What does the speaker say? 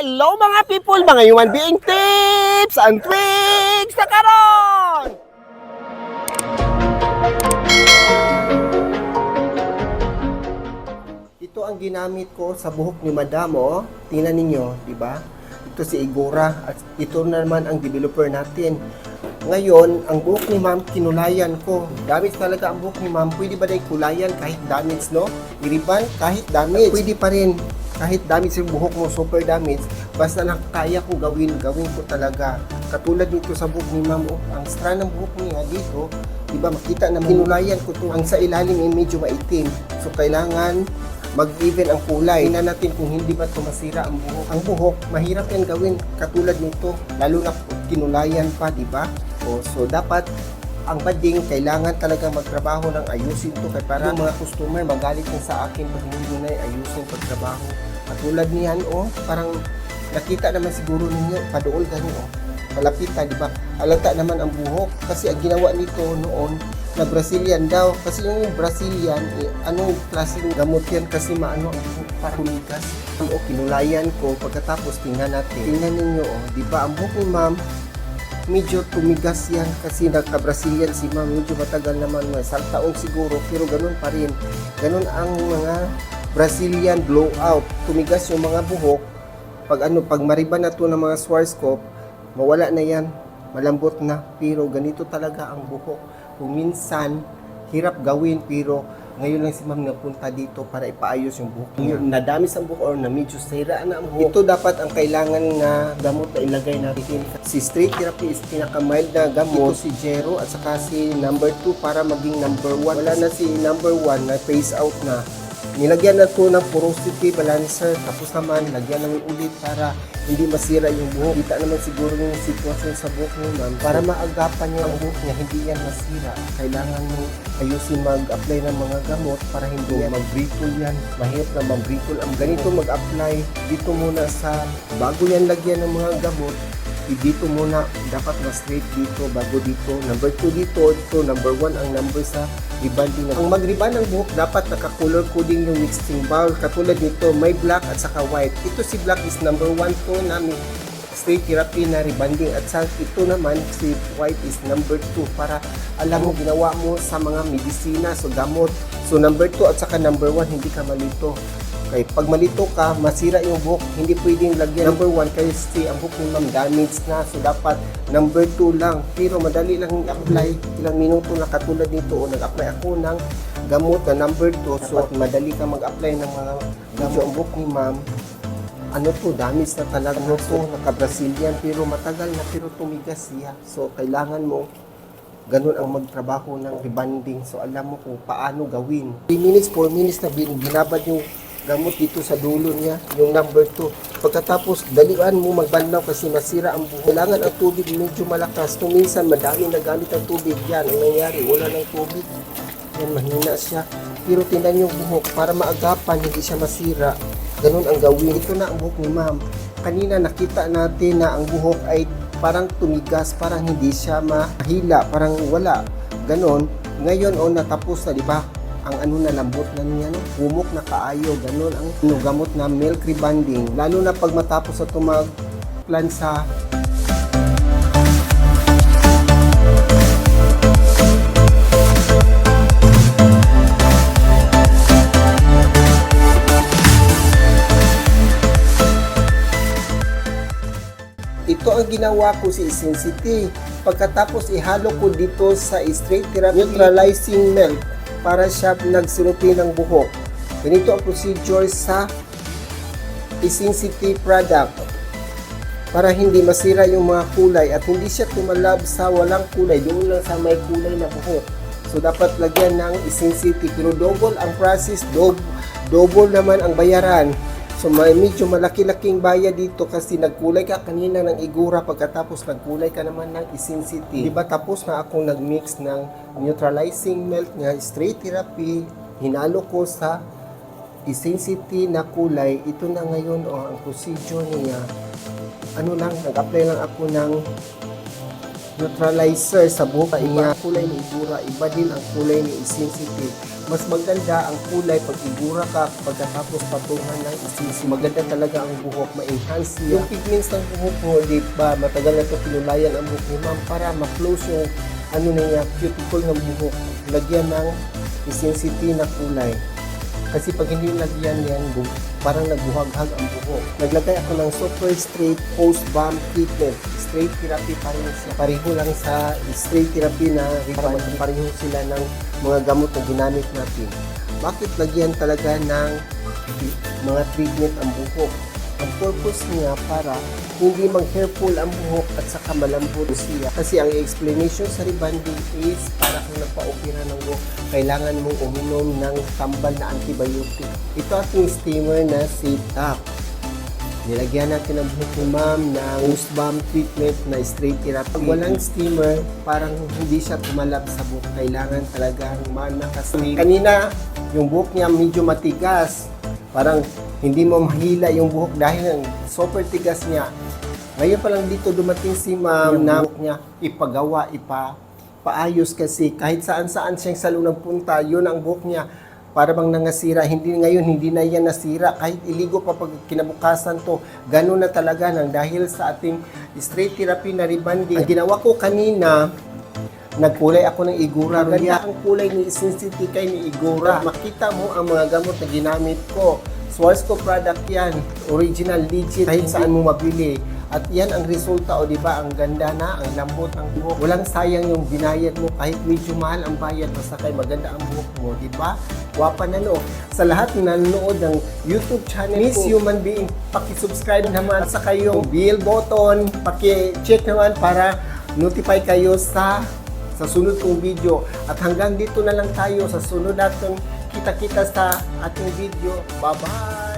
Hello mga people, mga human being tips and tricks sa karon! Ito ang ginamit ko sa buhok ni Madam, oh. Tingnan ninyo, di ba? Ito si Igora at ito naman ang developer natin. Ngayon, ang buhok ni Ma'am kinulayan ko. Damage talaga ang buhok ni Ma'am. Pwede ba dahil kulayan kahit damage, no? Iriban kahit damage. Pwede pa rin kahit damage yung buhok mo, super damage. Basta na kaya ko gawin, gawin ko talaga. Katulad dito sa buhok ni Ma'am, oh, ang strand ng buhok niya dito, di ba makita na kinulayan ko to. Ang sa ilalim ay medyo maitim. So, kailangan mag-even ang kulay. Tingnan natin kung hindi ba ito masira ang buhok. Ang buhok, mahirap yan gawin katulad nito, lalo na kinulayan pa, di ba? O, so dapat ang bading kailangan talaga magtrabaho ng ayusin to kaya para yung mga customer magalit na sa akin pag hindi na ayusin pagtrabaho. Katulad niyan, oh, parang nakita naman siguro ninyo, padool ganun, oh. Malapitan, di ba? Alata naman ang buhok kasi ang ginawa nito noon na Brazilian daw. Kasi yung Brazilian, eh, anong klaseng gamot yan kasi maano ang buhok para humigas. O kinulayan ko pagkatapos tingnan natin. Tingnan ninyo, oh, di ba ang buhok ni ma'am medyo tumigas yan kasi nagka-Brazilian si ma'am. Medyo matagal naman, isang taong siguro, pero ganun pa rin. Ganun ang mga Brazilian blowout. Tumigas yung mga buhok. Pag ano, pag mariban na to ng mga Schwarzkopf, mawala na yan. Malambot na. Pero ganito talaga ang buhok. Kung minsan, hirap gawin pero ngayon lang si ma'am napunta dito para ipaayos yung buhok niya. Nadami sa buhok or na medyo sira na ang buhok. Ito dapat ang kailangan na gamot na ilagay natin. Si straight therapy is pinaka-mild na gamot. Ito si Jero at saka si number 2 para maging number 1. Wala na si number 1 na phase out na. Nilagyan na to ng porosity balancer tapos naman lagyan namin ulit para hindi masira yung buhok. Kita naman siguro yung sitwasyon sa buhok mo ma'am. Para maagapan niya ang buhok niya, hindi yan masira. Kailangan mo ayusin mag-apply ng mga gamot para hindi yan mag-brittle yan. Mahirap na mag-brittle. Ang ganito mag-apply dito muna sa bago yan lagyan ng mga gamot dito muna dapat mas straight dito bago dito. Number 2 dito dito number 1 ang number sa rebanding ang mag-reband ng buhok dapat naka-color coding yung mixing bowl katulad nito may black at saka white. Ito si black is number 1 to namin. Straight therapy na rebanding at sa ito naman si white is number 2 para alam mo ginawa mo sa mga medisina so gamot. So number 2 at saka number 1 hindi ka malito Okay, pag malito ka, masira yung buhok, hindi pwedeng lagyan number 1 kasi ang buhok ni ma'am damaged na. So dapat number 2 lang. Pero madali lang i-apply. Ilang minuto na katulad nito. O nag-apply ako ng gamot na number 2. So madali ka mag-apply ng mga gamot. ang buhok ni ma'am, ano to, damage na talaga ano to, naka-Brazilian, pero matagal na, pero tumigas siya. So, kailangan mo, ganun ang magtrabaho ng rebanding. So, alam mo kung paano gawin. 3 minutes, 4 minutes na bin- binabad yung gamot dito sa dulo niya, yung number 2. Pagkatapos, dalian mo magbanlaw kasi masira ang buhok. Kailangan ang tubig medyo malakas. Kung minsan, madami na gamit ang tubig. Yan, ang nangyari, wala ng tubig. Yan, mahina siya. Pero tingnan yung buhok, para maagapan, hindi siya masira. Ganun ang gawin. Ito na ang buhok ni ma'am. Kanina nakita natin na ang buhok ay parang tumigas, parang hindi siya mahila, parang wala. Ganon. Ngayon, o natapos na, di ba? Ang ano na lambot na niya, no? Humok na kaayo, ganon ang ano, gamot na milk rebanding. Lalo na pag matapos sa tumag plan sa Ito ang ginawa ko si Essence Pagkatapos ihalo ko dito sa straight therapy neutralizing milk para siya nagsirupi ng buhok. Ganito ang procedure sa Essence product para hindi masira yung mga kulay at hindi siya tumalab sa walang kulay, doon lang sa may kulay na buhok. So dapat lagyan ng Essence pero double ang process, double, double naman ang bayaran. So may medyo malaki-laking bayad dito kasi nagkulay ka kanina ng igura pagkatapos nagkulay ka naman ng Essensity. Diba tapos na akong nagmix ng neutralizing milk nga straight therapy, hinalo ko sa Essensity na kulay. Ito na ngayon oh, ang procedure niya. Ano lang, nag-apply lang ako ng neutralizer sa buhok niya. Kulay ni Igura, iba din ang kulay ni Sensitive. Mas maganda ang kulay pag Igura ka pagkatapos patungan ng Sensitive. Maganda talaga ang buhok, ma-enhance niya. Yung pigments ng buhok mo, di ba, matagal na ito pinulayan ang buhok ni para ma-close yung ano na niya, cuticle ng buhok. Lagyan ng sensitive na kulay. Kasi pag hindi lagyan yan, parang nagbuhaghag ang buhok. Naglagay ako ng super straight post balm treatment. Straight therapy pa rin siya. Pareho lang sa straight therapy na para pareho sila ng mga gamot na ginamit natin. Bakit lagyan talaga ng mga treatment ang buhok? Ang purpose niya para hindi mag-hairful ang buhok at saka malambot siya. Kasi ang explanation sa rebanding is para kung nagpa-opera ng buhok, kailangan mong uminom ng tambal na antibiotic. Ito ating steamer na sit-up. Nilagyan natin ang buhok ni ma'am ng balm treatment na straight therapy. Pag walang steamer, parang hindi siya tumalab sa buhok. Kailangan talagang manakasteam. Kanina, yung buhok niya medyo matigas. Parang hindi mo mahila yung buhok dahil ang super tigas niya. Ngayon pa lang dito dumating si ma'am na buhok niya ipagawa, ipa paayos kasi kahit saan-saan siyang salon punta, yun ang buhok niya para bang nangasira. Hindi ngayon, hindi na yan nasira. Kahit iligo pa pag kinabukasan to, ganun na talaga nang dahil sa ating straight therapy na rebanding. Ang ginawa ko kanina, nagkulay ako ng Igura. Ganda ang kulay ni Sensitive kay ni Igura. Makita mo ang mga gamot na ginamit ko. Swarsco product yan. Original, legit, kahit saan mo mabili. At yan ang resulta o di ba ang ganda na, ang lambot ng buhok. Walang sayang yung binayad mo kahit medyo mahal ang bayad basta kay maganda ang buhok mo, di ba? Wapa na no. Sa lahat na nanonood ng YouTube channel Miss Human Being, paki-subscribe naman at saka yung bell button, paki-check naman para notify kayo sa sa sunod kong video. At hanggang dito na lang tayo sa sunod natin kita-kita sa ating video. Bye-bye!